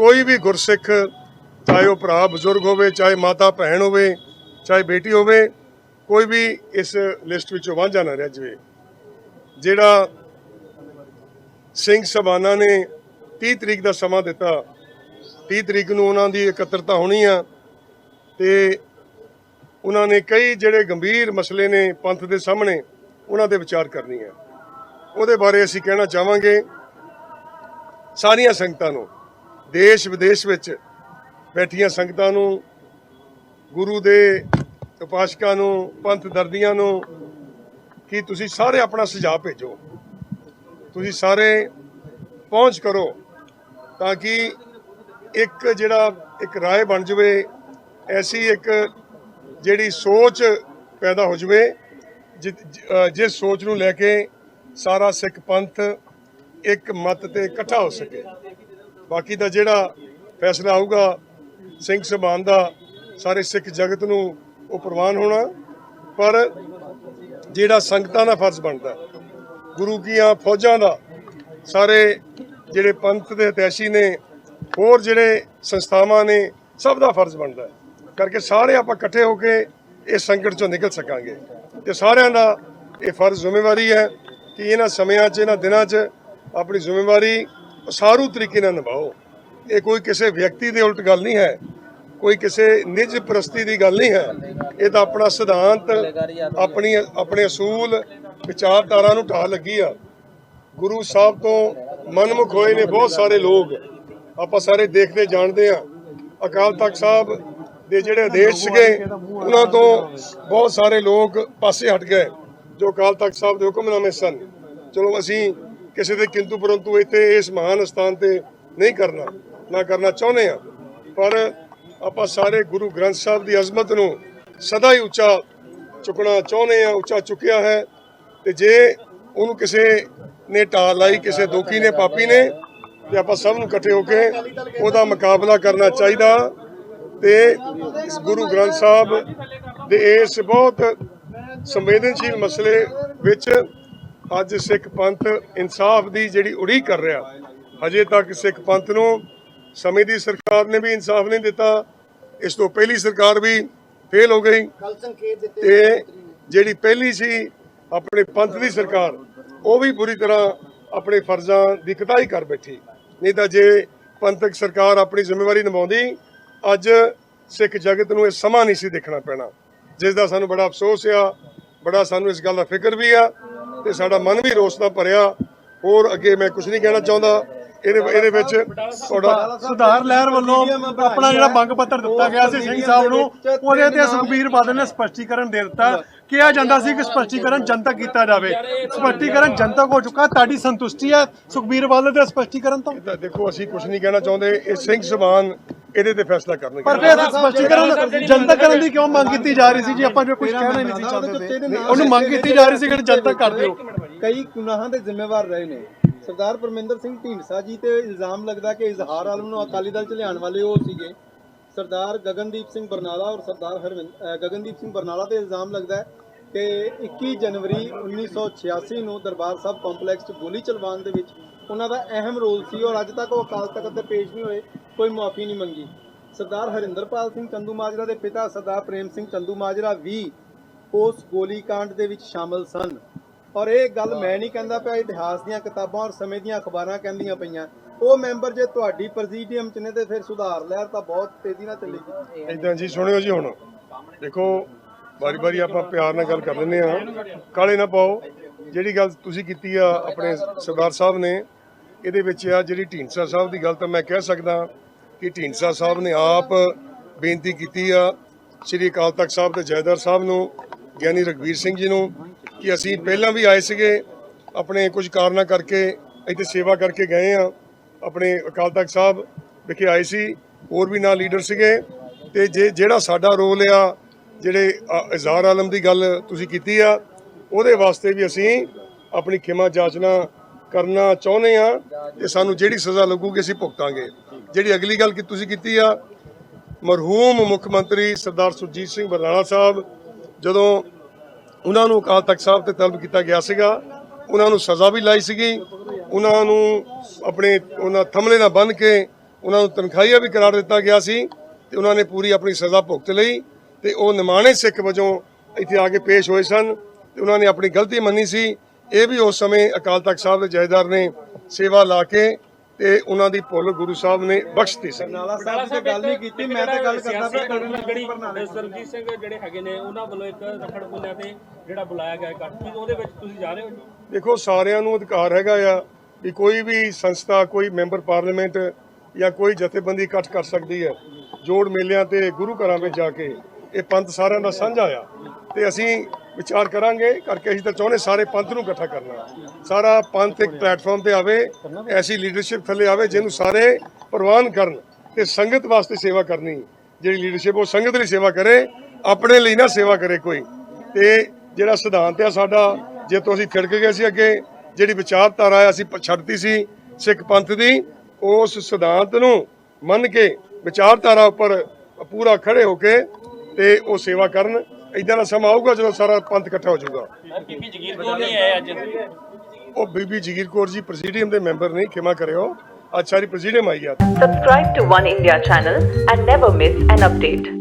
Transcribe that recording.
ਕੋਈ ਵੀ ਗੁਰਸਿੱਖ, ਚਾਹੇ ਉਹ ਭਰਾ ਬਜ਼ੁਰਗ ਹੋਵੇ, ਚਾਹੇ ਮਾਤਾ ਭੈਣ ਹੋਵੇ, ਚਾਹੇ ਬੇਟੀ ਹੋਵੇ, ਕੋਈ ਵੀ ਇਸ ਲਿਸਟ ਵਿੱਚੋਂ ਵਾਂਝਾ ਨਾ ਰਹਿ ਜਾਵੇ। ਜਿਹੜਾ ਸਿੰਘ ਸਭਾਨਾ ਨੇ 30 ਤਰੀਕ ਦਾ ਸਮਾਂ ਦਿੱਤਾ 30 ਤਰੀਕ ਨੂੰ ਉਹਨਾਂ ਦੀ ਇਕੱਤਰਤਾ ਹੋਣੀ ਆ ਤੇ ਉਹਨਾਂ ਨੇ ਕਈ ਜਿਹੜੇ ਗੰਭੀਰ ਮਸਲੇ ਨੇ ਪੰਥ ਦੇ ਸਾਹਮਣੇ, ਉਹਨਾਂ 'ਤੇ ਵਿਚਾਰ ਕਰਨੀ ਹੈ ਉਹਦੇ ਬਾਰੇ ਅਸੀਂ ਕਹਿਣਾ ਚਾਹਾਂਗੇ ਸਾਰੀਆਂ ਸੰਗਤਾਂ ਨੂੰ। ਦੇਸ਼ ਵਿਦੇਸ਼ ਵਿੱਚ ਬੈਠੀਆਂ ਸੰਗਤਾਂ ਨੂੰ, ਗੁਰੂ ਦੇ ਉਪਾਸਕਾਂ ਨੂੰ, ਪੰਥ ਦਰਦੀਆਂ ਨੂੰ, ਕਿ ਤੁਸੀਂ ਸਾਰੇ ਆਪਣਾ ਸੁਝਾਅ ਭੇਜੋ। ਤੁਸੀਂ ਸਾਰੇ ਪਹੁੰਚ ਕਰੋ ਤਾਂ ਕਿ ਇੱਕ ਜਿਹੜਾ ਇੱਕ ਰਾਏ ਬਣ ਜਵੇ, ਐਸੀ ਇੱਕ ਜਿਹੜੀ ਸੋਚ ਪੈਦਾ ਹੋ ਜਵੇ ਜਿਸ ਸੋਚ ਨੂੰ ਲੈ ਕੇ ਸਾਰਾ ਸਿੱਖ ਪੰਥ ਇੱਕ ਮਤ ਤੇ ਇਕੱਠਾ ਹੋ ਸਕੇ। ਬਾਕੀ ਦਾ ਜਿਹੜਾ ਫੈਸਲਾ ਆਊਗਾ ਸਿੰਘ ਸਭਾਨ ਦਾ ਸਾਰੇ ਸਿੱਖ ਜਗਤ ਨੂੰ ਉਹ ਪ੍ਰਵਾਨ ਹੋਣਾ ਪਰ ਜਿਹੜਾ ਸੰਗਤਾਂ ਦਾ ਫਰਜ਼ ਬਣਦਾ ਹੈ, ਗੁਰੂ ਕੀਆਂ ਫੌਜਾਂ ਦਾ ਸਾਰੇ ਜਿਹੜੇ ਪੰਥ ਦੇ ਹਿਤੈਸ਼ੀ ਨੇ ਹੋਰ ਜਿਹੜੇ ਸੰਸਥਾਵਾਂ ਨੇ ਸਭ ਦਾ ਫਰਜ਼ ਬਣਦਾ। ਕਰਕੇ ਸਾਰੇ ਆਪਾਂ ਇਕੱਠੇ ਹੋ ਕੇ ਇਸ ਸੰਕਟ ਚੋਂ ਨਿਕਲ ਸਕਾਂਗੇ। ਤੇ ਸਾਰਿਆਂ ਦਾ ਇਹ ਫਰਜ਼ ਜ਼ਿੰਮੇਵਾਰੀ ਹੈ ਕਿ ਇਹਨਾਂ ਸਮਿਆਂ 'ਚ ਇਹਨਾਂ ਦਿਨਾਂ 'ਚ ਆਪਣੀ ਜ਼ਿੰਮੇਵਾਰੀ ਉਸਾਰੂ ਤਰੀਕੇ ਨਾਲ ਨਿਭਾਓ। ਇਹ ਕੋਈ ਕਿਸੇ ਵਿਅਕਤੀ ਦੇ ਉਲਟ ਗੱਲ ਨਹੀਂ ਹੈ। ਕੋਈ ਕਿਸੇ ਨਿੱਜ ਪ੍ਰਸਤੀ ਦੀ ਗੱਲ ਨਹੀਂ ਹੈ। ਇਹ ਤਾਂ ਆਪਣਾ ਸਿਧਾਂਤ, ਆਪਣੀ, ਆਪਣੇ ਅਸੂਲ, ਵਿਚਾਰਧਾਰਾ ਨੂੰ ਢਾਹ ਲੱਗੀ ਆ। ਗੁਰੂ ਸਾਹਿਬ ਤੋਂ ਮਨਮੁਖ ਹੋਏ ਨੇ ਬਹੁਤ ਸਾਰੇ ਲੋਕ। ਆਪਾਂ ਸਾਰੇ ਦੇਖਦੇ, ਜਾਣਦੇ ਆ। ਅਕਾਲ ਤਖਤ ਸਾਹਿਬ ਦੇ ਜਿਹੜੇ ਆਦੇਸ਼ ਸੀਗੇ, ਉਹਨਾਂ ਤੋਂ ਬਹੁਤ ਸਾਰੇ ਲੋਕ ਪਾਸੇ ਹਟ ਗਏ, ਜੋ ਅਕਾਲ ਤਖਤ ਸਾਹਿਬ ਦੇ ਹੁਕਮਨਾਮੇ ਸਨ। ਚਲੋ, ਅਸੀਂ ਕਿਸੇ ਦੇ ਕਿੰਤੂ ਪਰੰਤੂ ਇੱਥੇ ਇਸ ਮਹਾਨ ਸਥਾਨ ਤੇ ਨਹੀਂ ਕਰਨਾ, ਨਾ ਕਰਨਾ ਚਾਹੁੰਦੇ ਆ ਪਰ ਆਪਾਂ ਸਾਰੇ ਗੁਰੂ ਗ੍ਰੰਥ ਸਾਹਿਬ ਦੀ ਅਜ਼ਮਤ ਨੂੰ ਸਦਾ ਹੀ ਉੱਚਾ ਚੁੱਕਣਾ ਚਾਹੁੰਦੇ ਆ ਉੱਚਾ ਚੁੱਕਿਆ ਹੈ। ਤੇ ਜੇ ਉਹਨੂੰ ਕਿਸੇ ਨੇ ਢਾਹ ਲਾਈ, ਕਿਸੇ ਦੋਖੀ ਨੇ, ਪਾਪੀ ਨੇ, ਤੇ ਆਪਾਂ ਸਭ ਨੂੰ ਇਕੱਠੇ ਹੋ ਕੇ ਉਹਦਾ ਮੁਕਾਬਲਾ ਕਰਨਾ ਚਾਹੀਦਾ। ਤੇ ਗੁਰੂ ਗ੍ਰੰਥ ਸਾਹਿਬ ਦੇ ਇਸ ਬਹੁਤ ਸੰਵੇਦਨਸ਼ੀਲ ਮਸਲੇ ਵਿੱਚ ਅੱਜ ਸਿੱਖ ਪੰਥ ਇਨਸਾਫ ਦੀ ਜਿਹੜੀ ਉਡੀਕ ਕਰ ਰਿਹਾ ਹਜੇ ਤੱਕ ਸਿੱਖ ਪੰਥ ਨੂੰ ਸਮੇਂ ਦੀ ਸਰਕਾਰ ਨੇ ਵੀ ਇਨਸਾਫ ਨਹੀਂ ਦਿੱਤਾ ਇਸ ਤੋਂ ਪਹਿਲੀ ਸਰਕਾਰ ਵੀ ਫੇਲ ਹੋ ਗਈ ਤੇ ਜਿਹੜੀ ਪਹਿਲੀ ਸੀ ਆਪਣੇ ਪੰਥ ਦੀ ਸਰਕਾਰ ਉਹ ਵੀ ਪੂਰੀ ਤਰ੍ਹਾਂ ਆਪਣੇ ਫਰਜ਼ਾਂ ਦੀ ਕਤਾਈ ਕਰ ਬੈਠੀ। ਨਹੀਂ ਤਾਂ ਜੇ ਪੰਥਕ ਸਰਕਾਰ ਆਪਣੀ ਜ਼ਿੰਮੇਵਾਰੀ ਨਿਭਾਉਂਦੀ ਅੱਜ ਸਿੱਖ ਜਗਤ ਨੂੰ ਇਹ ਸਮਾਂ ਨਹੀਂ ਸੀ ਦੇਖਣਾ ਪੈਣਾ। ਜਿਸ ਦਾ ਸਾਨੂੰ ਬੜਾ ਅਫਸੋਸ ਆ ਬੜਾ ਸਾਨੂੰ ਇਸ ਗੱਲ ਦਾ ਫਿਕਰ ਵੀ ਆ ਤੇ ਸਾਡਾ ਮਨ ਵੀ ਰੋਸ ਨਾਲ ਭਰਿਆ। ਹੋਰ ਅੱਗੇ ਮੈਂ ਕੁਝ ਨਹੀਂ ਕਹਿਣਾ ਚਾਹੁੰਦਾ। ਇਹਦੇ ਇਹਦੇ ਵਿੱਚ ਤੁਹਾਡਾ ਸੁਧਾਰ ਲਹਿਰ ਵੱਲੋਂ ਆਪਣਾ ਜਿਹੜਾ ਮੰਗ ਪੱਤਰ ਦਿੱਤਾ ਗਿਆ ਸੀ ਸਿੰਘ ਸਾਹਿਬ ਨੂੰ ਉਹਦੇ ਤੇ ਸੁਖਬੀਰ ਬਾਦਲ ਨੇ ਸਪਸ਼ਟੀਕਰਨ ਦੇ ਦਿੱਤਾ। ਕਿਹਾ ਜਾਂਦਾ ਸੀ ਕਿ ਸਪਸ਼ਟੀਕਰਨ ਜਨਤਕ ਕੀਤਾ ਜਾਵੇ। ਸਪਸ਼ਟੀਕਰਨ ਜਨਤਕ ਹੋ ਚੁੱਕਾ ਤੁਹਾਡੀ ਸੰਤੁਸ਼ਟੀ ਹੈ ਸੁਖਬੀਰ ਬਾਦਲ ਦੇ ਸਪਸ਼ਟੀਕਰਨ ਤੋਂ? ਦੇਖੋ ਅਸੀਂ ਕੁਝ ਨਹੀਂ ਕਹਿਣਾ ਚਾਹੁੰਦੇ। ਇਹ ਸਿੰਘ ਸਭਾਨ ਇਹਦੇ ਤੇ ਫੈਸਲਾ ਕਰਨਗੇ। ਪਰ ਫਿਰ ਸਪਸ਼ਟੀਕਰਨ ਜਨਤਕ ਕਰਨ ਦੀ ਕਿਉਂ ਮੰਗ ਕੀਤੀ ਜਾ ਰਹੀ ਸੀ ਜੀ? ਆਪਾਂ ਜੋ ਕੁਝ ਕਹਿਣਾ ਨਹੀਂ ਸੀ ਚਾਹੁੰਦੇ ਉਹਨੂੰ ਮੰਗ ਕੀਤੀ ਜਾ ਰਹੀ ਸੀ ਕਿ ਜਨਤਕ ਕਰ ਦਿਓ। ਕਈ ਗੁਨਾਹਾਂ ਦੇ ਜ਼ਿੰਮੇਵਾਰ ਰਹੇ ਨੇ। ਸਰਦਾਰ ਪਰਮਿੰਦਰ ਸਿੰਘ ਢੀਂਡਸਾ ਜੀ ਤੇ ਇਲਜ਼ਾਮ ਲੱਗਦਾ ਕਿ ਇਜ਼ਹਾਰ ਆਲਮ ਨੂੰ ਅਕਾਲੀ ਦਲ ਚ ਲਿਆਉਣ ਵਾਲੇ ਉਹ ਸੀਗੇ। ਸਰਦਾਰ ਗਗਨਦੀਪ ਸਿੰਘ ਬਰਨਾਲਾ ਔਰ ਸਰਦਾਰ ਹਰਵਿੰਦ ਗਗਨਦੀਪ ਸਿੰਘ ਬਰਨਾਲਾ ਤੇ ਇਲਜ਼ਾਮ ਲੱਗਦਾ ਹੈ ਕਿ 21 ਜਨਵਰੀ 1986 ਨੂੰ ਦਰਬਾਰ ਸਾਹਿਬ ਕੰਪਲੈਕਸ 'ਚ ਗੋਲੀ ਚਲਵਾਉਣ ਦੇ ਵਿੱਚ ਉਹਨਾਂ ਦਾ ਅਹਿਮ ਰੋਲ ਸੀ ਔਰ ਅੱਜ ਤੱਕ ਉਹ ਅਕਾਲ ਤਖਤ ਤੇ ਪੇਸ਼ ਨਹੀਂ ਹੋਏ, ਕੋਈ ਮੁਆਫੀ ਨਹੀਂ ਮੰਗੀ। ਸਰਦਾਰ ਹਰਿੰਦਰਪਾਲ ਸਿੰਘ ਚੰਦੂ ਮਾਜਰਾ ਦੇ ਪਿਤਾ ਸਰਦਾਰ ਪ੍ਰੇਮ ਸਿੰਘ ਚੰਦੂ ਮਾਜਰਾ ਵੀ ਉਸ ਗੋਲੀकांड ਦੇ ਵਿੱਚ ਸ਼ਾਮਲ ਸਨ। ਔਰ ਇਹ ਗੱਲ ਮੈਂ ਨਹੀਂ ਕਹਿੰਦਾ ਪਿਆ, ਇਤਿਹਾਸ ਦੀਆਂ ਕਿਤਾਬਾਂ ਔਰ ਸਮੇਂ ਦੀਆਂ ਅਖਬਾਰਾਂ ਕਹਿੰਦੀਆਂ ਪਈਆਂ। ਉਹ ਮੈਂਬਰ ਜੇ ਤੁਹਾਡੀ ਪ੍ਰੈਜ਼ੀਡੀਅਮ ਚ ਨੇ ਤੇ ਫਿਰ ਸੁਧਾਰ ਲਹਿਰ ਤਾਂ ਬਹੁਤ ਤੇਜ਼ੀ ਨਾਲ ਚੱਲੇਗੀ। ਇਦਾਂ ਜੀ, ਸੁਣਿਓ ਜੀ ਹੁਣ। ਦੇਖੋ ਵਾਰੀ ਵਾਰੀ ਆਪਾਂ ਪਿਆਰ ਨਾਲ ਗੱਲ ਕਰ ਲੈਂਦੇ ਆ ਕਾਲੇ ਨਾ ਪਾਓ। ਜਿਹੜੀ ਗੱਲ ਤੁਸੀਂ ਕੀਤੀ ਆ, ਆਪਣੇ ਸਰਦਾਰ ਸਾਹਿਬ ਨੇ, ਇਹਦੇ ਵਿੱਚ ਆ ਜਿਹੜੀ ਢੀਂਡਸਾ ਸਾਹਿਬ ਦੀ ਗੱਲ ਤਾਂ ਮੈਂ ਕਹਿ ਸਕਦਾ ਕਿ ਢੀਂਡਸਾ ਸਾਹਿਬ ਨੇ ਆਪ ਬੇਨਤੀ ਕੀਤੀ ਆ, ਸ੍ਰੀ ਅਕਾਲ ਤਖਤ ਸਾਹਿਬ ਦੇ ਜੈਦਾਰ ਸਾਹਿਬ ਨੂੰ, ਗਿਆਨੀ ਰਗਵੀਰ ਸਿੰਘ ਜੀ ਨੂੰ, ਕਿ ਅਸੀਂ ਪਹਿਲਾਂ ਵੀ ਆਏ ਸੀਗੇ, ਆਪਣੇ ਕੁਝ ਕਾਰਨਾਂ ਕਰਕੇ ਇੱਥੇ ਸੇਵਾ ਕਰਕੇ ਗਏ ਆ। ਆਪਣੇ ਅਕਾਲ ਤਖਤ ਸਾਹਿਬ ਵਿਖੇ ਆਏ ਸੀ, ਹੋਰ ਵੀ ਨਾਲ ਲੀਡਰ ਸੀਗੇ। ਤੇ ਜੇ ਜਿਹੜਾ ਸਾਡਾ ਰੋਲ ਆ ਜਿਹੜੇ ਇਜ਼ਹਾਰ ਆਲਮ ਦੀ ਗੱਲ ਤੁਸੀਂ ਕੀਤੀ ਆ, ਉਹਦੇ ਵਾਸਤੇ ਵੀ ਅਸੀਂ ਆਪਣੀ ਖਿਮਾ ਜਾਚਨਾ ਕਰਨਾ ਚਾਹੁੰਦੇ ਆ ਕਿ ਸਾਨੂੰ ਜਿਹੜੀ ਸਜ਼ਾ ਲੱਗੂਗੀ ਅਸੀਂ ਭੁਗਤਾਂਗੇ। ਜਿਹੜੀ ਅਗਲੀ ਗੱਲ ਕਿ ਤੁਸੀਂ ਕੀਤੀ ਆ, ਮਰਹੂਮ ਮੁੱਖ ਮੰਤਰੀ ਸਰਦਾਰ ਸੁਰਜੀਤ ਸਿੰਘ ਬਰਨਾਲਾ ਸਾਹਿਬ, ਜਦੋਂ ਉਹਨਾਂ ਨੂੰ ਅਕਾਲ ਤਖਤ ਸਾਹਿਬ ਤੇ ਤਲਬ ਕੀਤਾ ਗਿਆ ਸੀਗਾ, ਉਹਨਾਂ ਨੂੰ ਸਜ਼ਾ ਵੀ ਲਾਈ ਸੀਗੀ, ਉਹਨਾਂ ਨੂੰ ਆਪਣੇ, ਉਹਨਾਂ ਥਮਲੇ ਨਾਲ ਬੰਨ੍ਹ ਕੇ ਉਹਨਾਂ ਨੂੰ ਤਨਖਾਹੀਆ ਵੀ ਕਰਾਰ ਦਿੱਤਾ ਗਿਆ ਸੀ ਤੇ ਉਹਨਾਂ ਨੇ ਪੂਰੀ ਆਪਣੀ ਸਜ਼ਾ ਭੁਗਤ ਲਈ। ਤੇ ਉਹ ਨਿਮਾਣੇ ਸਿੱਖ ਵਜੋਂ ਇੱਥੇ ਆ ਕੇ ਪੇਸ਼ ਹੋਏ ਸਨ ਤੇ ਉਹਨਾਂ ਨੇ ਆਪਣੀ ਗਲਤੀ ਮੰਨੀ ਸੀ। ਇਹ ਵੀ ਉਸ ਸਮੇਂ ਅਕਾਲ ਤਖਤ ਸਾਹਿਬ ਦੇ ਜਥੇਦਾਰ ਨੇ ਸੇਵਾ ਲਾ ਕੇ ਤੇ ਉਹਨਾਂ ਦੀ ਭੁੱਲ ਗੁਰੂ ਸਾਹਿਬ ਨੇ ਬਖਸ਼ਤੀ ਸੀ। ਨਾਲਾ ਸਾਹਿਬ ਦੀ ਤਾਂ ਗੱਲ ਨਹੀਂ ਕੀਤੀ ਮੈਂ ਤਾਂ ਗੱਲ ਕਰਦਾ ਪਿਆ ਕਰਨ ਜਿਹੜੀ ਸਰਜੀਤ ਸਿੰਘ ਜਿਹੜੇ ਹੈਗੇ ਨੇ ਉਹਨਾਂ ਵੱਲੋਂ ਇੱਕ ਰਖੜ ਪੁੱਲਿਆ ਤੇ ਜਿਹੜਾ ਬੁਲਾਇਆ ਗਿਆ ਇਕੱਠ। ਕੀ ਉਹਦੇ ਵਿੱਚ ਤੁਸੀਂ ਜਾ ਰਹੇ ਹੋ ਜੀ? ਦੇਖੋ ਸਾਰਿਆਂ ਨੂੰ ਅਧਿਕਾਰ ਹੈਗਾ ਆ ਵੀ ਕੋਈ ਵੀ ਸੰਸਥਾ ਕੋਈ ਮੈਂਬਰ ਪਾਰਲੀਮੈਂਟ ਜਾਂ ਕੋਈ ਜਥੇਬੰਦੀ ਇਕੱਠ ਕਰ ਸਕਦੀ ਹੈ। ਜੋੜ ਮੇਲਿਆਂ ਤੇ ਗੁਰੂ ਘਰਾਂ ਵਿੱਚ ਜਾ ਕੇ ਇਹ ਪੰਥ ਸਾਰਿਆਂ ਦਾ ਸਾਂਝਾ ਆ। ਤੇ ਅਸੀਂ ਵਿਚਾਰ ਕਰਾਂਗੇ ਕਰਕੇ ਅਸੀਂ ਤਾਂ ਚਾਹੁੰਦੇ ਸਾਰੇ ਪੰਥ ਨੂੰ ਇਕੱਠਾ ਕਰਨਾ। ਸਾਰਾ ਪੰਥ ਇੱਕ ਪਲੇਟਫਾਰਮ ਤੇ ਆਵੇ, ਐਸੀ ਲੀਡਰਸ਼ਿਪ ਥੱਲੇ ਆਵੇ ਜਿਹਨੂੰ ਸਾਰੇ ਪ੍ਰਵਾਨ ਕਰਨ ਤੇ ਸੰਗਤ ਵਾਸਤੇ ਸੇਵਾ ਕਰਨੀ। ਜਿਹੜੀ ਲੀਡਰਸ਼ਿਪ ਉਹ ਸੰਗਤ ਲਈ ਸੇਵਾ ਕਰੇ, ਆਪਣੇ ਲਈ ਨਾ ਸੇਵਾ ਕਰੇ ਕੋਈ। ਤੇ ਜਿਹੜਾ ਸਿਧਾਂਤ ਆ ਸਾਡਾ, ਜੇ ਤੋਂ ਅਸੀਂ ਥਿੜਕ ਗਏ ਸੀ ਅੱਗੇ, ਜਿਹੜੀ ਵਿਚਾਰਧਾਰਾ ਆ, ਅਸੀਂ ਛੱਡਤੀ ਸੀ ਸਿੱਖ ਪੰਥ ਦੀ, ਉਸ ਸਿਧਾਂਤ ਨੂੰ ਮੰਨ ਕੇ ਵਿਚਾਰਧਾਰਾ ਉੱਪਰ ਪੂਰਾ ਖੜੇ ਹੋ ਕੇ ਤੇ ਉਹ ਸੇਵਾ ਕਰਨ। ਇਦਾਂ ਦਾ ਸਮਾਂ ਆਊਗਾ ਜਦੋਂ ਸਾਰਾ ਪੰਥ ਇਕੱਠਾ ਹੋ ਜਾਊਗਾ। ਬੀਬੀ ਜਗੀਰ ਕੌਰ ਨਹੀਂ ਆਏ ਅੱਜ? ਉਹ ਬੀਬੀ ਜਗੀਰ ਕੌਰ ਜੀ ਪ੍ਰੈਜ਼ੀਡੀਅਮ ਦੇ ਮੈਂਬਰ ਨਹੀਂ ਖਿਮਾ ਕਰਿਓ। ਅੱਜ ਸਾਰੀ ਪ੍ਰੈਜ਼ੀਡੀਅਮ ਆਈ ਆ। Subscribe to One India channel and never miss an update.